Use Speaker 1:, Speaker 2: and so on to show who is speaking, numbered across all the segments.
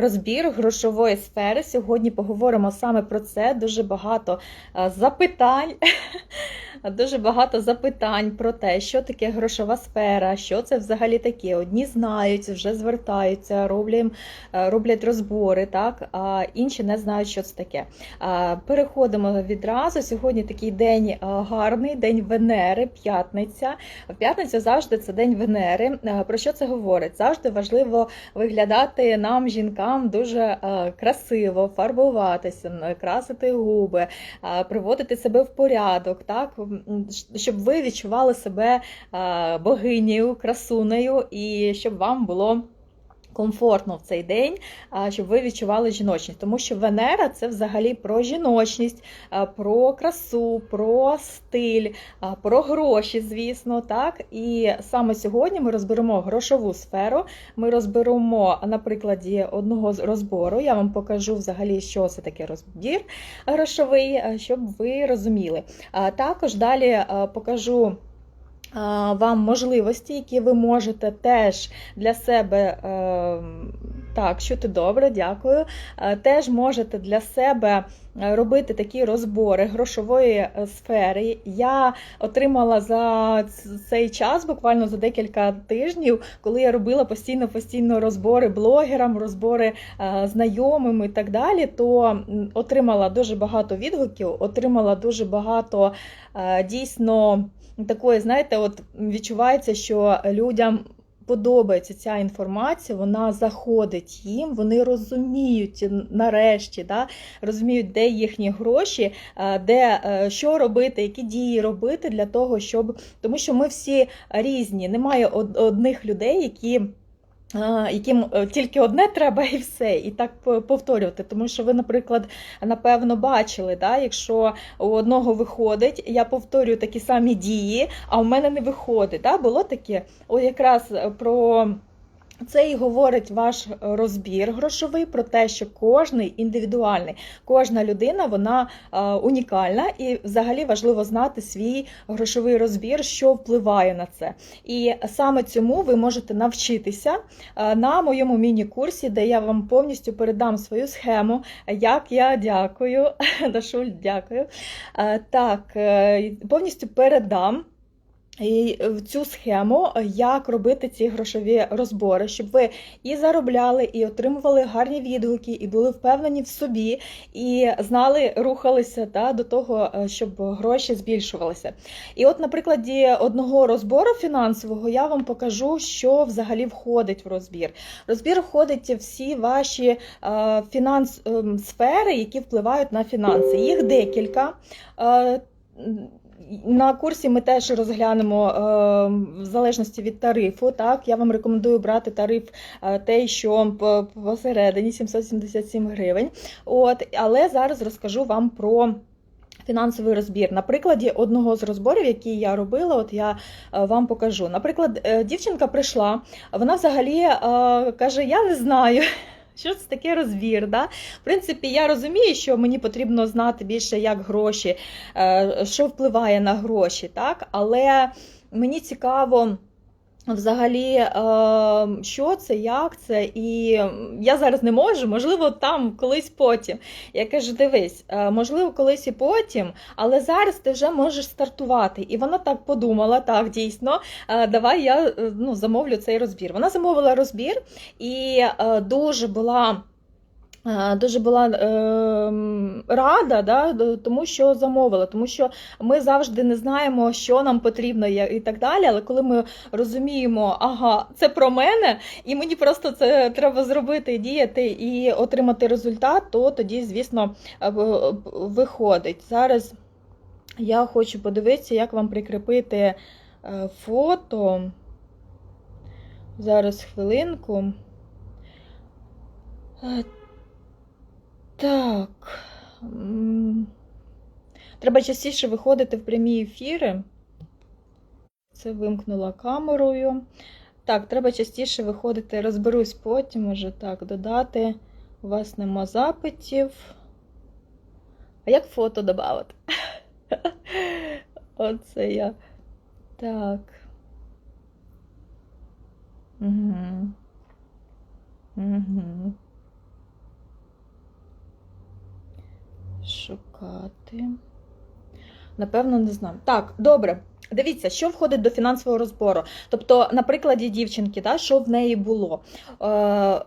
Speaker 1: Розбір грошової сфери. Сьогодні поговоримо саме про це. Дуже багато е, запитань. Дуже багато запитань про те, що таке грошова сфера, що це взагалі таке. Одні знають, вже звертаються, роблять, е, роблять розбори, так, а інші не знають, що це таке. Переходимо відразу. Сьогодні такий день е, гарний, день Венери, п'ятниця. В п'ятницю завжди це день Венери. Е, Про що це говорить? Завжди важливо виглядати нам, жінкам, дуже е, красиво, фарбуватися, красити губи, е, приводити себе в порядок, так? Щоб ви відчували себе е, богинею, красунею, і щоб вам було. Комфортно в цей день, щоб ви відчували жіночність, тому що Венера це взагалі про жіночність, про красу, про стиль, про гроші, звісно, так. І саме сьогодні ми розберемо грошову сферу. Ми розберемо на прикладі одного з розбору. Я вам покажу взагалі, що це таке розбір грошовий, щоб ви розуміли. Також далі покажу. Вам можливості, які ви можете теж для себе е, так, чути добре, дякую. Е, Теж можете для себе е, робити такі розбори грошової сфери. Я отримала за цей час, буквально за декілька тижнів, коли я робила постійно постійно розбори блогерам, розбори знайомим і так далі, то отримала дуже багато відгуків, отримала дуже багато дійсно такої, знаєте, от відчувається, що людям. Подобається ця інформація, вона заходить їм, вони розуміють нарешті, да, розуміють, де їхні гроші, е, де е, що робити, які дії робити для того, щоб тому що ми всі різні. Немає одних людей, які. Яким е, тільки одне треба і все, і так повторювати. Тому що ви, наприклад, напевно, бачили, да, якщо у одного виходить, я повторюю такі самі дії, а у мене не виходить. Да? Було таке, О, якраз е, про. Це і говорить ваш розбір грошовий про те, що кожний індивідуальний, кожна людина вона е, унікальна, і взагалі важливо знати свій грошовий розбір, що впливає на це. І саме цьому ви можете навчитися е, на моєму міні-курсі, де я вам повністю передам свою схему. Як я дякую, Дашуль, дякую. Е, Так, повністю передам. І в цю схему, як робити ці грошові розбори, щоб ви і заробляли, і отримували гарні відгуки, і були впевнені в собі, і знали, рухалися та, до того, е, щоб гроші збільшувалися. І от на прикладі одного розбору фінансового я вам покажу, що взагалі входить в розбір. Розбір входять всі ваші е, фінанс, ем, сфери, які впливають на фінанси. Їх декілька. На курсі ми теж розглянемо е, в залежності від тарифу. Так, я вам рекомендую брати тариф е, той, що посередині 777 гривень. От, але зараз розкажу вам про. Фінансовий розбір. На прикладі одного з розборів, який я робила, от я е, вам покажу. Наприклад, дівчинка прийшла, вона взагалі каже: Я не знаю. Що це таке розбір? Да? В принципі, я розумію, що мені потрібно знати більше, як гроші, е, що впливає на гроші, так? але мені цікаво. Взагалі, е, що це, як це, і я зараз не можу, можливо, там колись потім. Я кажу, дивись, е, можливо, колись і потім, але зараз ти вже можеш стартувати. І вона так подумала, так, дійсно, е, давай я е, ну, замовлю цей розбір. Вона замовила розбір і дуже була. Е, Дуже була е, рада, да, тому що замовила, тому що ми завжди не знаємо, що нам потрібно і так далі. Але коли ми розуміємо, ага, це про мене, і мені просто це треба зробити, діяти і отримати результат, то тоді, звісно, е, виходить. Зараз я хочу подивитися, як вам прикріпити е, фото. Зараз хвилинку. Так. Треба частіше виходити в прямі ефіри. Це вимкнула камерою. Так, треба частіше виходити, розберусь потім, може так, додати. У вас нема запитів. А як фото додати? Оце я. Так. Угу. Угу. Шукати. Напевно, не знаю. Так, добре. Дивіться, що входить до фінансового розбору. Тобто, на прикладі дівчинки, да, що в неї було. Е,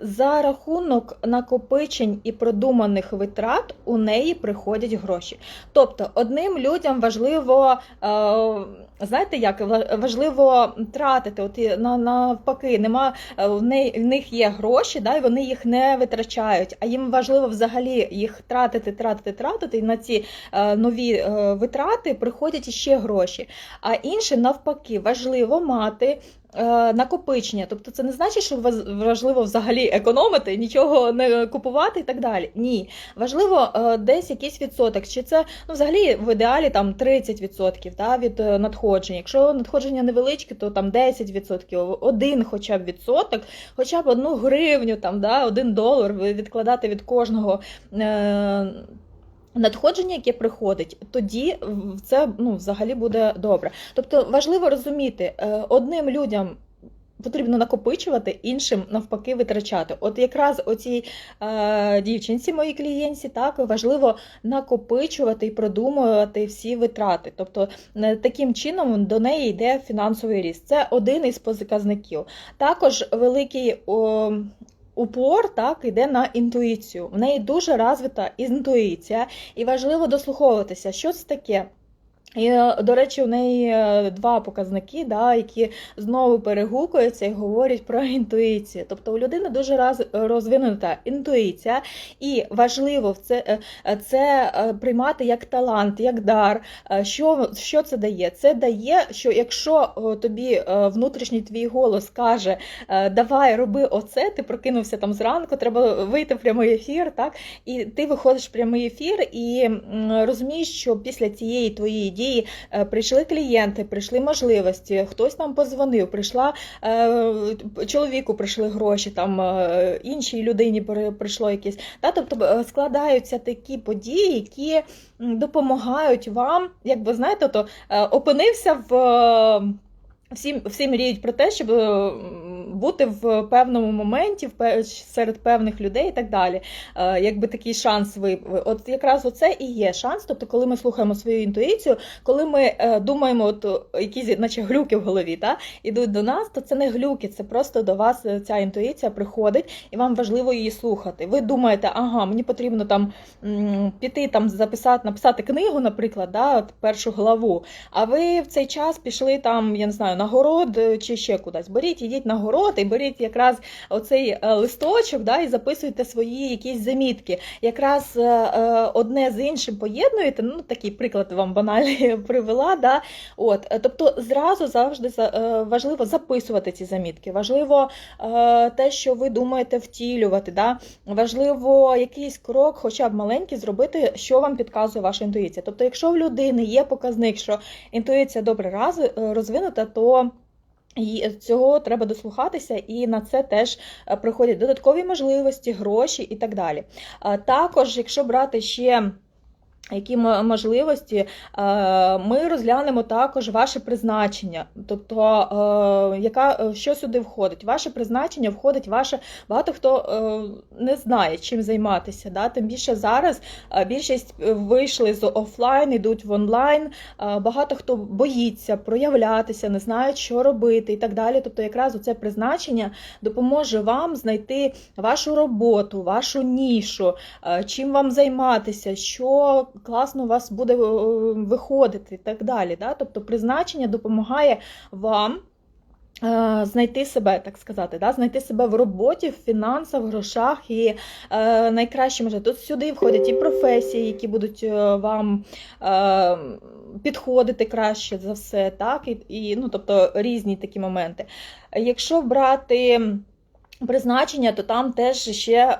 Speaker 1: за рахунок накопичень і продуманих витрат у неї приходять гроші. Тобто, одним людям важливо, е, знаєте, як ва- важливо тратити. От на- навпаки, нема е, в неї в них є гроші, да, і вони їх не витрачають. А їм важливо взагалі їх тратити, тратити, тратити. І на ці е, нові витрати приходять іще гроші. А іншим навпаки, важливо мати накопичення. Тобто це не значить, що важливо взагалі економити, нічого не купувати і так далі. Ні. Важливо е, десь якийсь відсоток. Чи це ну, взагалі в ідеалі там 30% да, від е, надходжень. Якщо надходження невеличке, то там 10%, один хоча б відсоток, хоча б одну гривню, там, да, один долар відкладати від кожного. Е, Надходження, яке приходить, тоді це ну, взагалі буде добре. Тобто важливо розуміти, е, одним людям потрібно накопичувати, іншим навпаки витрачати. От якраз оцій е, дівчинці, моїй клієнтці, так важливо накопичувати і продумувати всі витрати. Тобто е, таким чином до неї йде фінансовий ріст. Це один із показників. Також великий. О, Упор так іде на інтуїцію. В неї дуже розвита інтуїція, і важливо дослуховуватися, що це таке. І, е, до речі, у неї е, два показники, да, які знову перегукуються і говорять про інтуїцію. Тобто у людини дуже раз, розвинута інтуїція, і важливо це, е, це приймати як талант, як дар. Що, що це дає? Це дає, що якщо тобі внутрішній твій голос каже, давай роби оце, ти прокинувся там зранку, треба вийти в прямий ефір, так? І ти виходиш в прямий ефір і розумієш, що після цієї твоєї дії е, прийшли клієнти, прийшли можливості, хтось нам позвонив, прийшла е, чоловіку прийшли гроші, там е, іншій людині прийшло якесь. Та, тобто складаються такі події, які допомагають вам, якби знаєте, то опинився в. Всі, всі мріють про те, щоб е, бути в певному моменті серед певних людей і так далі. Е, Якби такий шанс ви от якраз оце і є шанс. Тобто, коли ми слухаємо свою інтуїцію, коли ми е, думаємо, от якісь наче глюки в голові, та ідуть до нас, то це не глюки, це просто до вас ця інтуїція приходить, і вам важливо її слухати. Ви думаєте, ага, мені потрібно там піти там записати, написати книгу, наприклад, да, от першу главу. А ви в цей час пішли там, я не знаю, на город е, чи ще кудись. Беріть, ідіть на город і беріть якраз оцей е, листочок, да, і записуйте свої якісь замітки. Якраз е, одне з іншим поєднуєте. Ну, такий приклад вам банальний привела. Да? От, тобто зразу завжди важливо записувати ці замітки. Важливо те, що ви думаєте втілювати. Да? Важливо якийсь крок, хоча б маленький, зробити, що вам підказує ваша інтуїція. Тобто, якщо в людини є показник, що інтуїція добре розвинута, то і цього треба дослухатися, і на це теж е, приходять додаткові можливості, гроші і так далі. Також, якщо брати ще які можливості, е, ми розглянемо також ваше призначення, тобто е, яка, е, що сюди входить. Ваше призначення входить ваше. Багато хто не знає, чим займатися. Да? Тим більше зараз більшість вийшли з офлайн, йдуть в онлайн. Багато хто боїться проявлятися, не знають, що робити і так далі. Тобто, якраз це призначення допоможе вам знайти вашу роботу, вашу нішу, чим вам займатися, що класно у вас буде е, виходити і так далі. Да? Тобто призначення допомагає вам. е, Знайти себе, так сказати, да? знайти себе в роботі, в фінансах, в грошах і е, найкраще може. Тут сюди входять і професії, які будуть е, вам е, підходити краще за все, так? І, і, ну, тобто різні такі моменти. Якщо брати призначення, то там теж ще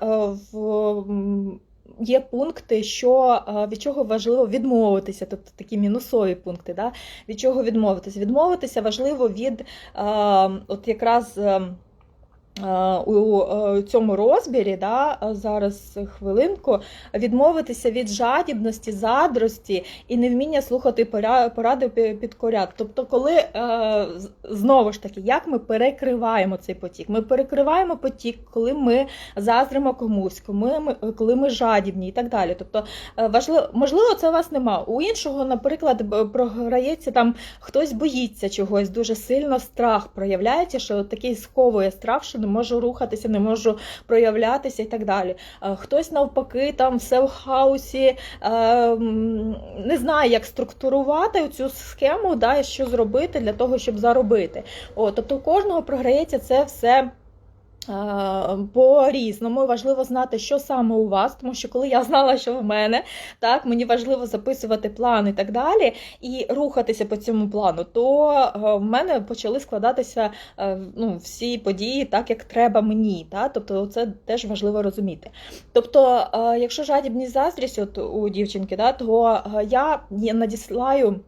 Speaker 1: в. Є пункти, що е, від чого важливо відмовитися, тобто такі мінусові пункти, да? від чого відмовитися. Відмовитися важливо від е, от якраз е, е, у е, цьому розбірі, да, е, зараз хвилинку, відмовитися від жадібності, задрості і невміння слухати поради пі- підкоряти. Тобто, коли е, знову ж таки, як ми перекриваємо цей потік? Ми перекриваємо потік, коли ми заздримо комусь, коли ми, коли ми жадібні і так далі. Тобто, е, важливо, можливо, це у вас нема. У іншого, наприклад, програється там хтось боїться чогось дуже сильно, страх проявляється, що такий сковує страх, що не можу рухатися, не можу проявлятися і так далі. Е, Хтось навпаки, там все в хаосі, е, не знає, як структурувати цю схему, да, і що зробити для того, щоб заробити. О, тобто у кожного програється це все. Е, По-різному важливо знати, що саме у вас, тому що коли я знала, що в мене, так мені важливо записувати план і так далі, і рухатися по цьому плану, то е, в мене почали складатися е, ну, всі події так, як треба мені. Та? Тобто це теж важливо розуміти. Тобто, е, якщо жадібність заздрість от у дівчинки, да, то я надіслаю.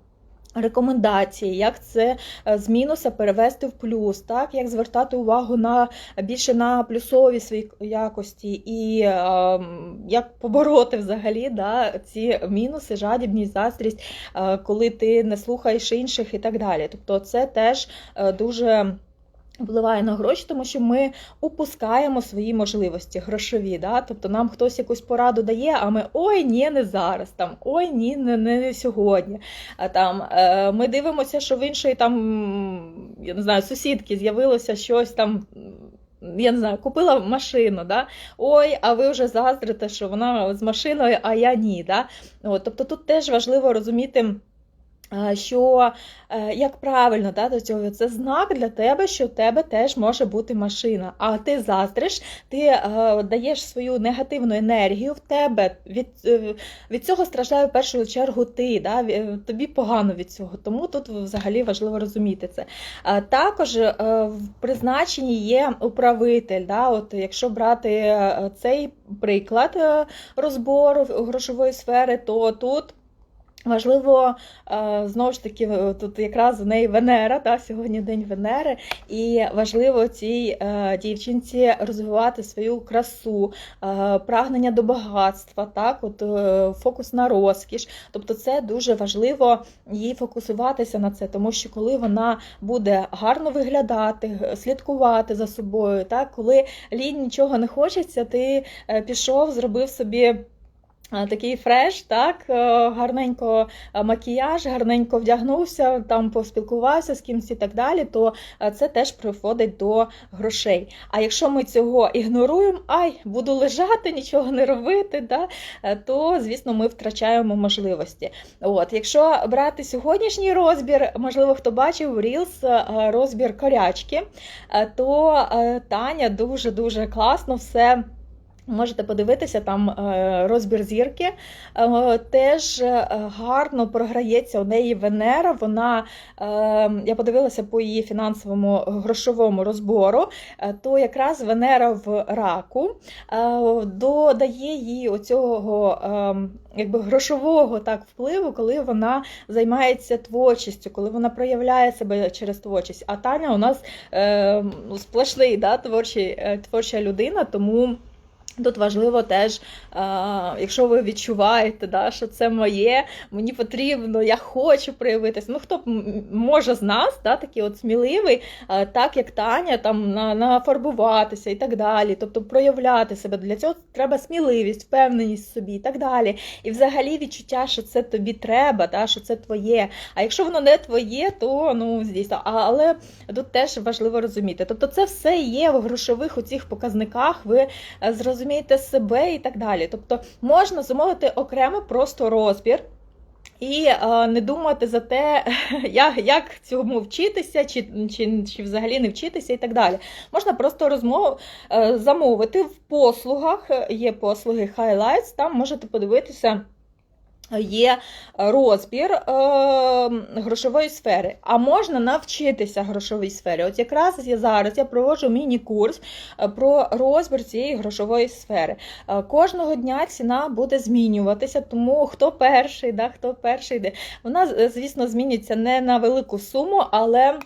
Speaker 1: Рекомендації, як це е, з мінуса перевести в плюс, так як звертати увагу на більше на плюсові свої якості, і е, як побороти взагалі да, ці мінуси, жадібність, заздрість, е, коли ти не слухаєш інших і так далі. Тобто, це теж е, дуже. Впливає на гроші, тому що ми упускаємо свої можливості грошові. Да? Тобто нам хтось якусь пораду дає, а ми ой, ні, не зараз. Там ой, ні, не, не сьогодні. А там е, ми дивимося, що в іншої там я не знаю, сусідки з'явилося щось там. Я не знаю, купила машину, да? ой, а ви вже заздрите, що вона з машиною, а я ні. Да? От, тобто тут теж важливо розуміти. Е, Що е, як правильно да, до цього це знак для тебе, що в тебе теж може бути машина. А ти заздриш, ти е, даєш свою негативну енергію в тебе. Від е, від цього страждає в першу чергу ти. Да? Тобі погано від цього. Тому тут взагалі важливо розуміти це. Також е, в призначенні є управитель. Да? От, якщо брати е, цей приклад е, розбору грошової сфери, то тут. Важливо, е, знову ж таки, тут якраз в неї Венера, та, сьогодні день Венери, і важливо цій е, дівчинці розвивати свою красу, е, прагнення до багатства, так, от, фокус на розкіш. Тобто це дуже важливо їй фокусуватися на це, тому що коли вона буде гарно виглядати, слідкувати за собою, так, коли лінь нічого не хочеться, ти пішов, зробив собі. А, Такий фреш, так, е, гарненько е, макіяж, гарненько вдягнувся, там поспілкувався з кимось і так далі, то е, це теж приводить до грошей. А якщо ми цього ігноруємо, ай, буду лежати, нічого не робити, да, е, то, звісно, ми втрачаємо можливості. От, якщо брати сьогоднішній розбір, можливо, хто бачив Reels, е, розбір корячки, е, то е, Таня дуже-дуже класно все. Можете подивитися там е, розбір зірки. Е, Теж е, гарно програється у неї Венера. Вона я подивилася по її фінансовому грошовому розбору, то якраз Венера в раку додає їй оцього якби грошового так впливу, коли вона займається творчістю, коли вона проявляє себе через творчість. А Таня у нас сплошний да, творчий, творча людина, тому. Тут важливо теж, е, якщо ви відчуваєте, да, що це моє, мені потрібно, я хочу проявитися. Ну, хто б може з нас, да, такий от сміливий, е, так як Таня, там на, нафарбуватися і так далі. Тобто проявляти себе. Для цього треба сміливість, впевненість в собі і так далі. І взагалі відчуття, що це тобі треба, да, що це твоє. А якщо воно не твоє, то ну звісно. Але тут теж важливо розуміти. Тобто, це все є в грошових у цих показниках. Ви е, зрозумієте себе і так далі. Тобто можна замовити окремо просто розбір. І е, не думати за те, як, як цьому вчитися, чи, чи, чи взагалі не вчитися, і так далі. Можна просто розмов е, замовити в послугах. Є послуги Highlights, там можете подивитися. Є розбір е, грошової сфери, а можна навчитися грошовій сфері. От якраз я зараз я проводжу міні-курс е, про розбір цієї грошової сфери. Е, кожного дня ціна буде змінюватися, тому хто перший, да, хто перший йде. Вона, звісно, зміниться не на велику суму, але.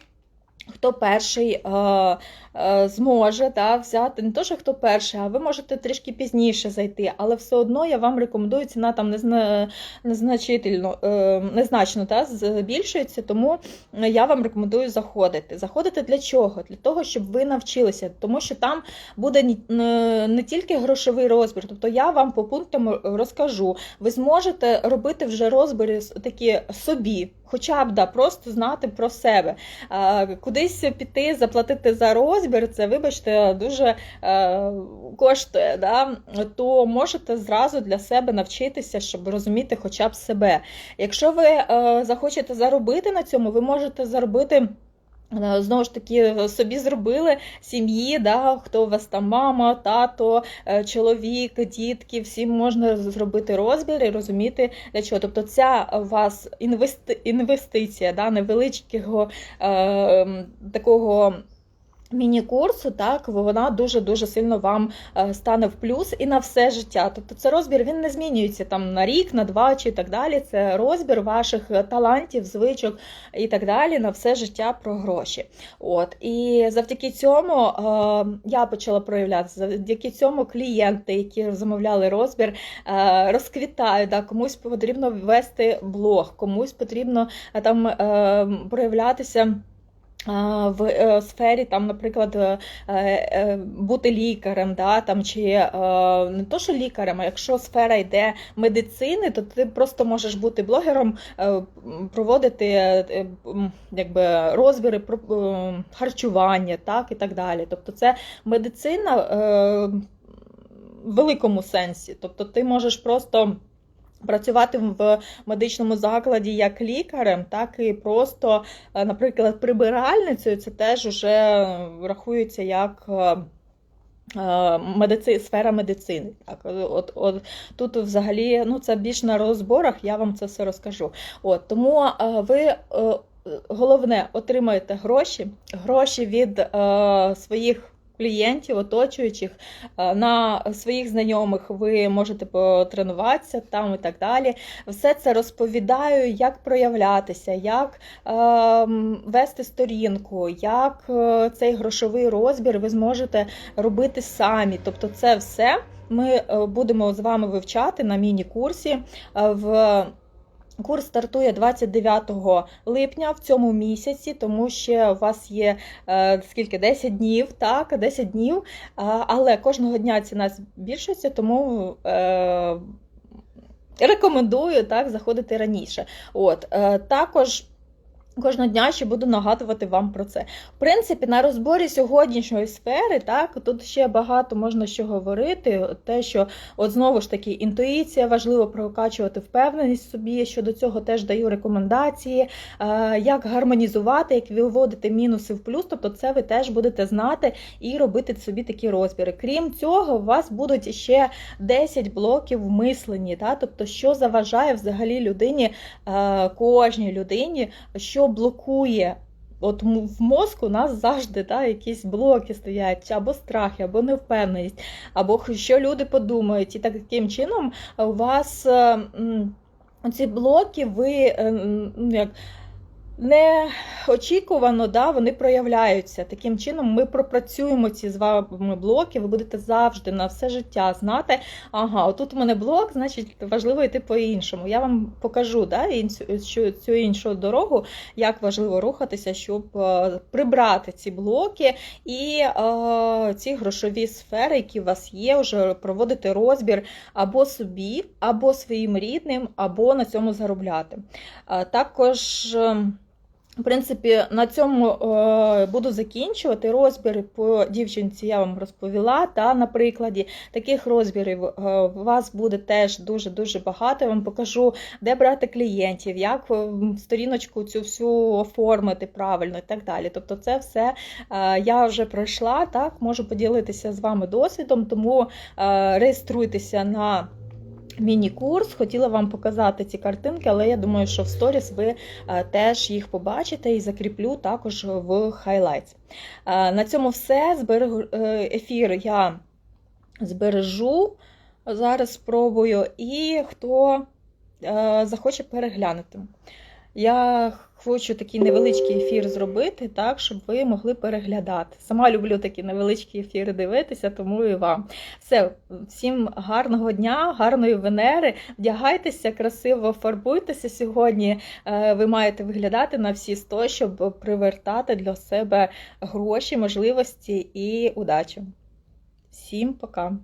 Speaker 1: Хто перший е, зможе да, взяти не то, що хто перший, а ви можете трішки пізніше зайти, але все одно я вам рекомендую ціна там незначительно, е, незначно да, збільшується, тому я вам рекомендую заходити. Заходити для чого? Для того, щоб ви навчилися, тому що там буде не тільки грошовий розбір, тобто я вам по пунктам розкажу. Ви зможете робити вже розбіри такі собі, хоча б да, просто знати про себе. Кудись піти, заплатити за розбір, це, вибачте, дуже е, коштує. Да? То можете зразу для себе навчитися, щоб розуміти хоча б себе. Якщо ви е, захочете заробити на цьому, ви можете заробити. е, Знову ж таки, собі зробили сім'ї, да, хто у вас там мама, тато, е, чоловік, дітки, всім можна зробити розбір і розуміти для чого. Тобто ця у вас інвести, інвестиція да, невеличкого е, такого. Міні-курсу, так, вона дуже-дуже сильно вам е, стане в плюс і на все життя. Тобто це розбір він не змінюється там на рік, на два чи так далі. Це розбір ваших е, талантів, звичок і так далі на все життя про гроші. От і завдяки цьому е, я почала проявлятися. Завдяки цьому клієнти, які замовляли розбір, е, розквітають. Да, комусь потрібно ввести блог, комусь потрібно е, там е, проявлятися. В е, сфері, там, наприклад, е, е, бути лікарем, да, там, чи не то, що лікарем, а якщо сфера йде медицини, то ти просто можеш бути блогером, проводити якби, розбіри про харчування, так, і так далі. Тобто це медицина в великому сенсі. Тобто ти можеш просто. Працювати в медичному закладі як лікарем, так і просто, е, наприклад, прибиральницею, це теж вже рахується як е, е, медици, сфера медицини. Так, от, от, тут взагалі ну, це більш на розборах, я вам це все розкажу. От, тому ви. Головне, отримаєте гроші, гроші від е, своїх клієнтів, оточуючих, е, на своїх знайомих ви можете потренуватися там і так далі. Все це розповідаю, як проявлятися, як е, вести сторінку, як е, цей грошовий розбір ви зможете робити самі. Тобто, це все ми е, будемо з вами вивчати на міні-курсі. в Курс стартує 29 липня в цьому місяці, тому ще у вас є е, скільки 10 днів, так, 10 днів, але кожного дня ціна збільшується, тому е, рекомендую так заходити раніше. От е, також. Кожного дня ще буду нагадувати вам про це. В принципі, на розборі сьогоднішньої сфери, так, тут ще багато можна що говорити. Те, що от знову ж таки інтуїція важливо прокачувати впевненість в собі. Щодо цього теж даю рекомендації, е, як гармонізувати, як виводити мінуси в плюс. Тобто, це ви теж будете знати і робити собі такі розбіри. Крім цього, у вас будуть ще 10 блоків в мисленні. Так? Тобто, що заважає взагалі людині, е, кожній людині, що блокує. От в мозку у нас завжди та, якісь блоки стоять, або страхи, або невпевненість, або що люди подумають. І таким чином у вас е, ці блоки ви е, ну, як. Неочікувано, да, вони проявляються. Таким чином, ми пропрацюємо ці з вами блоки. Ви будете завжди на все життя знати. Ага, отут у мене блок, значить важливо йти по-іншому. Я вам покажу да, цю, іншу дорогу, як важливо рухатися, щоб е, прибрати ці блоки і е, ці грошові сфери, які у вас є, вже проводити розбір або собі, або своїм рідним, або на цьому заробляти. Е, Також. Е, в принципі, на цьому е, буду закінчувати. Розбіри по дівчинці я вам розповіла. Та на прикладі таких розбірів е, у вас буде теж дуже-дуже багато. Я вам покажу, де брати клієнтів, як е, сторіночку цю всю оформити правильно і так далі. Тобто, це все е, я вже пройшла, так можу поділитися з вами досвідом, тому е, реєструйтеся на. Міні-курс, хотіла вам показати ці картинки, але я думаю, що в сторіс ви е, теж їх побачите і закріплю також в highlights. Е, На цьому все. Зберегу е, ефір я збережу. Зараз спробую, і хто захоче переглянути. Я хочу такий невеличкий ефір зробити, так, щоб ви могли переглядати. Сама люблю такі невеличкі ефіри дивитися, тому і вам. Все, всім гарного дня, гарної Венери. Вдягайтеся, красиво фарбуйтеся сьогодні. Е, Ви маєте виглядати на всі 100, щоб привертати для себе гроші, можливості і удачу. Всім пока!